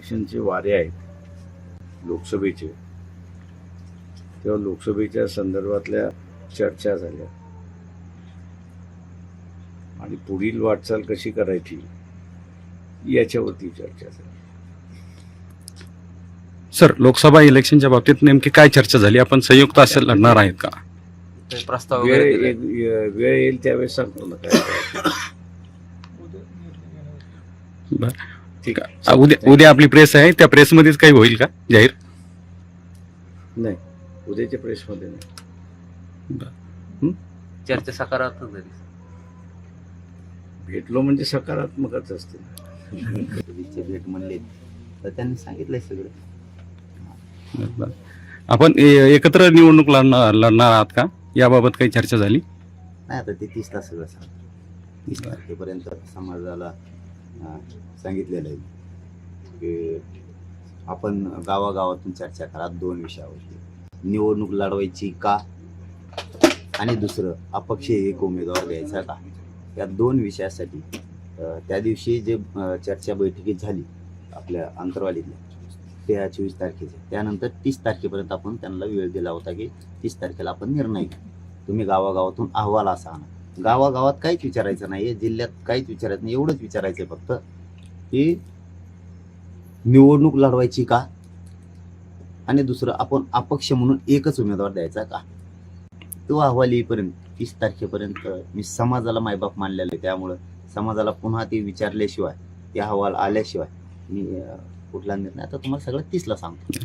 इलेक्शनचे वारे आहेत लोकसभेचे. तेव्हा लोकसभेच्या संदर्भातल्या चर्चा झाल्या. आणि पुढील वाटचाल कशी करायची याच्यावरती चर्चा झाली. सर लोकसभा इलेक्शनच्या बाबतीत नेमकी काय चर्चा झाली? आपण संयुक्त असे लढणार आहेत का? प्रस्ताव वेळ येईल त्यावेळेस सांगतो ना काय. ठीक आ, उद्या उद्या आपली प्रेस आहे. त्या प्रेसमध्येच काही होईल का? जाहीर? नाही. उद्याच्या प्रेसमध्ये नाही. चर्चा सकारात्मक झाली. भेटलो म्हणजे सकारात्मकच असते. कधीचे भेट म्हणले. तर त्यांनी सांगितलंय सगळं. बरं. आपण ए- एकत्र निवडणूक लढणार लढणार आहात का? याबाबत काही चर्चा झाली? नाही आता ते तीस तास सगळं सांग तीस तारखेपर्यंत समाजाला सांगितलेलं आहे. की आपण गावागावातून चर्चा करा दोन विषयावरती. निवडणूक लढवायची का? आणि दुसरं अपक्ष एक उमेदवार द्यायचा का? या दोन विषयासाठी त्या दिवशी जे चर्चा बैठकीत झाली आपल्या अंतरवालीतल्या त्या चोवीस तारखेच्या त्यानंतर तीस तारखेपर्यंत आपण त्यांना वेळ दिला होता की तीस तारखेला आपण निर्णय घेऊ तुम्ही गावागावातून अहवाल असा आणा. गावागावात काहीच विचारायचं नाही जिल्ह्यात काहीच विचारायचं नाही एवढंच विचारायचं आहे फक्त की निवडणूक लढवायची का? आणि दुसरं आपण अपक्ष म्हणून एकच उमेदवार द्यायचा का? तो अहवाल येईपर्यंत तीस तारखेपर्यंत मी समाजाला मायबाप मानलेलं आहे. त्यामुळं समाजाला पुन्हा ते विचारल्याशिवाय ते अहवाल आल्याशिवाय मी कुठला निर्णय? आता तुम्हाला सगळं तीसला सांगतो.